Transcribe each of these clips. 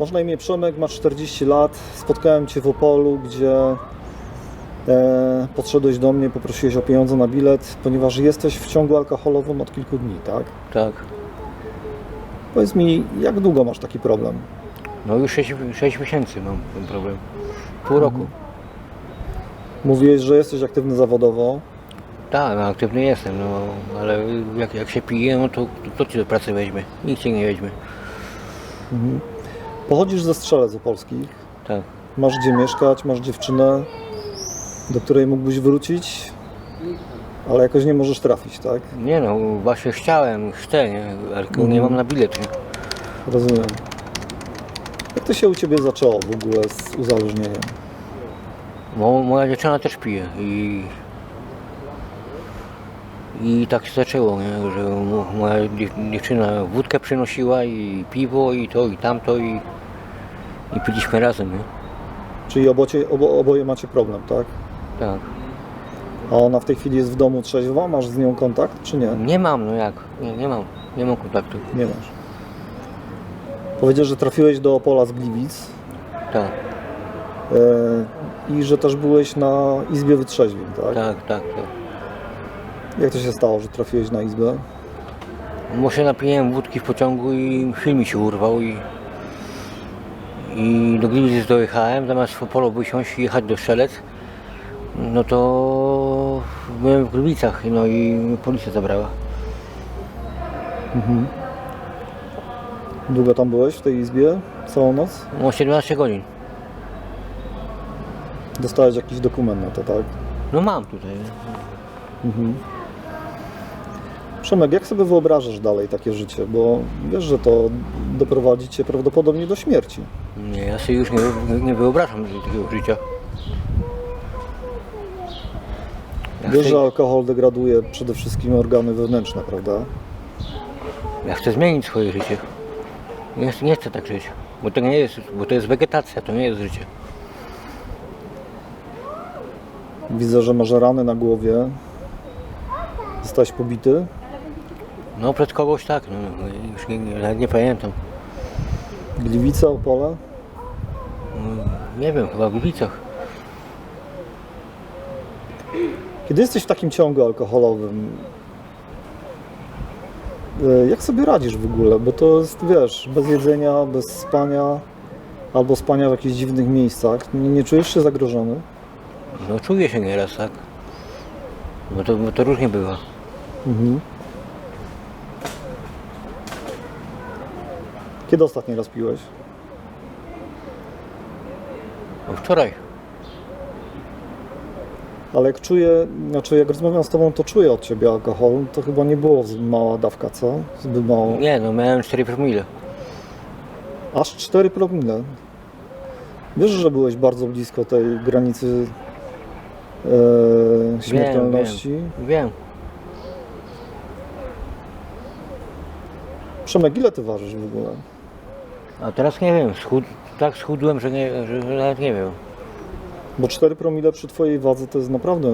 Masz na imię Przemek, masz 40 lat. Spotkałem Cię w Opolu, gdzie e, podszedłeś do mnie, poprosiłeś o pieniądze na bilet, ponieważ jesteś w ciągu alkoholowym od kilku dni, tak? Tak. Powiedz mi, jak długo masz taki problem? No już 6, 6 miesięcy mam ten problem. Pół roku. Mówiłeś, że jesteś aktywny zawodowo. Tak, no, aktywny jestem, no ale jak, jak się pije, no to kto ci do pracy weźmie? Nikt cię nie weźmie. Pochodzisz ze Strzelec Opolskich. Tak. Masz gdzie mieszkać, masz dziewczynę, do której mógłbyś wrócić, ale jakoś nie możesz trafić, tak? Nie no, właśnie chciałem, chcę, nie? ale tylko nie mam na bilet. Nie? Rozumiem. Jak to się u Ciebie zaczęło w ogóle z uzależnieniem? Bo moja dziewczyna też pije i i tak się zaczęło, nie? że mo- moja dziew- dziewczyna wódkę przynosiła i piwo i to i tamto i, i piliśmy razem, nie? Czyli obocie, obo, oboje macie problem, tak? Tak. A ona w tej chwili jest w domu trzeźwa? Masz z nią kontakt, czy nie? Nie mam, no jak? Nie, nie mam, nie mam kontaktu. Nie masz. Powiedziesz, że trafiłeś do Opola z Gliwic Tak, e, i że też byłeś na izbie wytrzeźwień, tak? tak, tak. tak. Jak to się stało, że trafiłeś na izbę? Bo się napiłem wódki w pociągu i film mi się urwał i, i do Gliwic dojechałem, zamiast w Opolu wysiąść i jechać do Strzelec, no to byłem w Gliwicach, no i mnie policja zabrała. Długo tam byłeś w tej izbie? Całą noc? No 17 godzin. Dostałeś jakiś dokument na to, tak? No mam tutaj. nie? Przemek, jak sobie wyobrażasz dalej takie życie? Bo wiesz, że to doprowadzi Cię prawdopodobnie do śmierci. Nie, ja sobie już nie, nie wyobrażam takiego życia. Ja Wiesz, że chcę, alkohol degraduje przede wszystkim organy wewnętrzne, prawda? ja chcę zmienić swoje życie. Nie, chcę- nie chcę tak żyć, bo to nie jest, bo to jest wegetacja, to nie jest życie. Widzę, że masz rany na głowie. Zostałeś pobity. No przed kogoś tak, no, no, już nie, nie, nawet nie pamiętam. Gliwice, Opole. Nie wiem, chyba w Gliwicach. Kiedy jesteś w takim ciągu alkoholowym, e, jak sobie radzisz w ogóle? Bo to jest, wiesz, bez jedzenia, bez spania, albo spania w jakichś dziwnych miejscach. Nie, nie czujesz się zagrożony? No czuję się nieraz, tak. Bo to, bo to różnie bywa. Mhm. Kiedy ostatni raz piłeś? No wczoraj. Ale jak czuję, znaczy jak rozmawiam z Tobą, to czuję od Ciebie alkohol. To chyba nie było zbyt mała dawka, co? Zbyt mało. Nie, no miałem 4 promile. Aż 4 promile. Wiesz, że byłeś bardzo blisko tej granicy e, śmiertelności. Wiem, wiem. Przemek, ile Ty ważysz w ogóle? A teraz nie wiem, schud, tak schudłem, że, nie, że, nawet nie wiem. Bo 4 promile przy Twojej wadze to jest naprawdę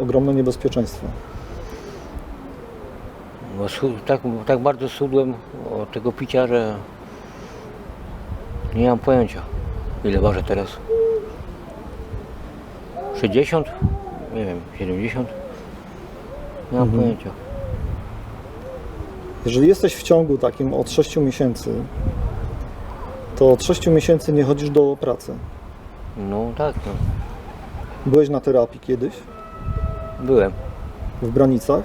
ogromne niebezpieczeństwo. Bo schud, tak, tak bardzo schudłem od tego picia, że nie mam pojęcia, ile ważę teraz. 60? Nie wiem, 70? Nie mam pojęcia. Jeżeli jesteś w ciągu takim od 6 miesięcy, to od 6 miesięcy nie chodzisz do pracy. No tak, no. Byłeś na terapii kiedyś Byłem. w Branicach?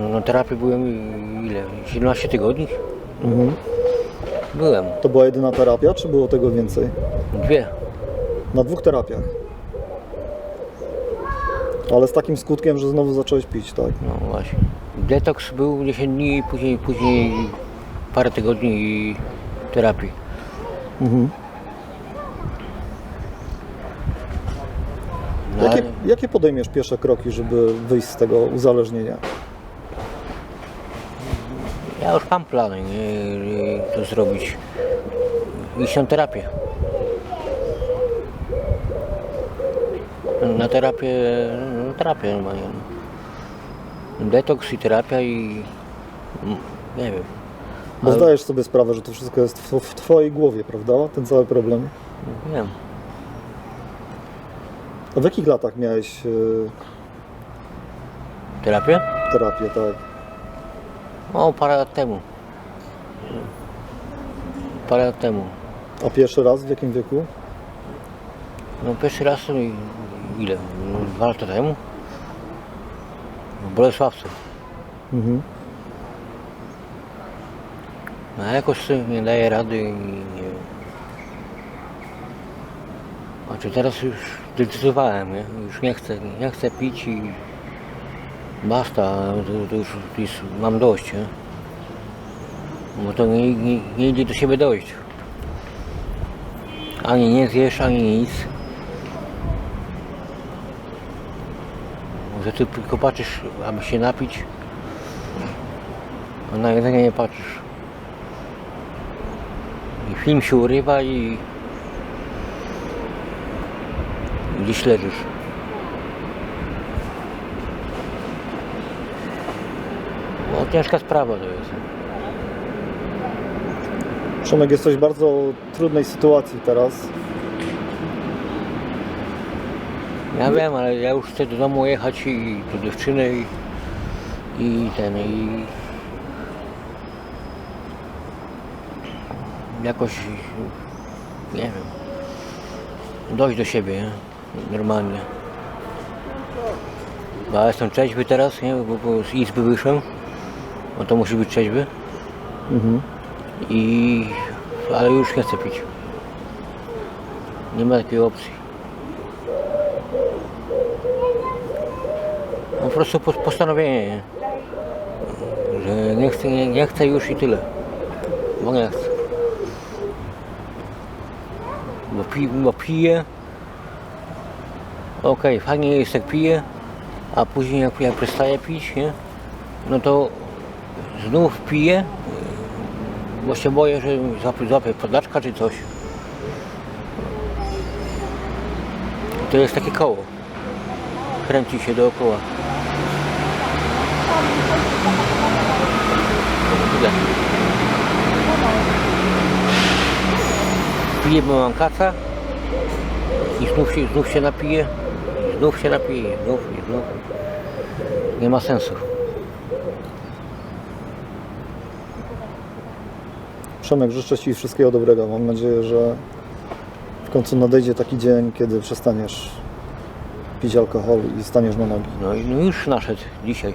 No, na terapii byłem ile? 17 tygodni? Mhm. Byłem. To była jedyna terapia, czy było tego więcej? Dwie. Na dwóch terapiach. Ale z takim skutkiem, że znowu zacząłeś pić, tak? No właśnie. Detoks był 10 dni, później, później parę tygodni i terapii. Mhm. No, Jakie, ale jakie podejmiesz pierwsze kroki, żeby wyjść z tego uzależnienia? ja już mam plany, nie, to zrobić. Iść na terapię. Na terapię, no, terapię normalnie. No. Detoks i terapia i mm, nie wiem. Bo Ale- zdajesz sobie sprawę, że to wszystko jest w, w Twojej głowie, prawda? Ten cały problem. Wiem. A w jakich latach miałeś y, Terapię? terapię, tak? O, parę lat temu. Parę lat temu. A pierwszy raz w jakim wieku? No pierwszy raz to i- ile? No, Dwa lata temu? W Bolesławcu. Mhm. No a jakoś nie daje rady i nie wiem. Znaczy teraz już zdecydowałem, nie? Już nie chcę, nie chcę pić i basta, to, to już mam dość, nie? Bo to nie, nie, nie idzie do siebie dojść. Ani nie zjesz, ani nic. Że ty tylko patrzysz, aby się napić, a na jedzenie nie patrzysz. Film się urywa i i gdzieś leżysz. No ciężka sprawa to jest. Przemek, jesteś w bardzo trudnej sytuacji teraz. Ja wiem, ale ja już chcę do domu jechać i do dziewczyny i, i ten i jakoś nie wiem dojść do siebie nie? normalnie. Bo ja jestem trzeźwy teraz, nie? Bo, bo z izby wyszłem, no to musi być trzeźwy Mhm. i ale już nie chcę pić. Nie ma takiej opcji. No po prostu pos- postanowienie, nie? że nie chcę, nie, nie chcę już i tyle. Bo nie chcę. Bo, pi, bo piję. Okej, fajnie jest piję, a później jak, jak przestaję pić, nie? no to znów piję, bo się boję, że złapię, złapię czy coś. To jest takie koło. Kręci się dookoła. Tyle. Piję, bo mam kaca i znów się, znów się napiję, i znów się napiję, i znów, i znów. Nie ma sensu. Przemek, życzę Ci wszystkiego dobrego. Mam nadzieję, że w końcu nadejdzie taki dzień, kiedy przestaniesz pić alkohol i staniesz na nogi. No i no już naszedł dzisiaj.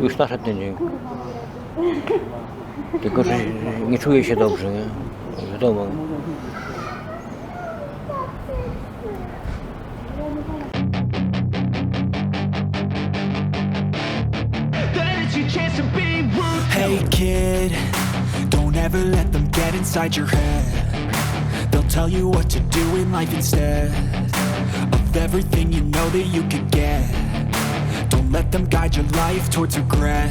Już naszedł ten dzień. Tylko, że nie czuję się dobrze, nie? Wiadomo. Hey kid, don't ever let them get inside your head. They'll tell you what to do in life instead of everything you know that you could get. Don't let them guide your life towards regret.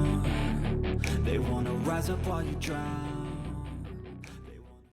While you drown.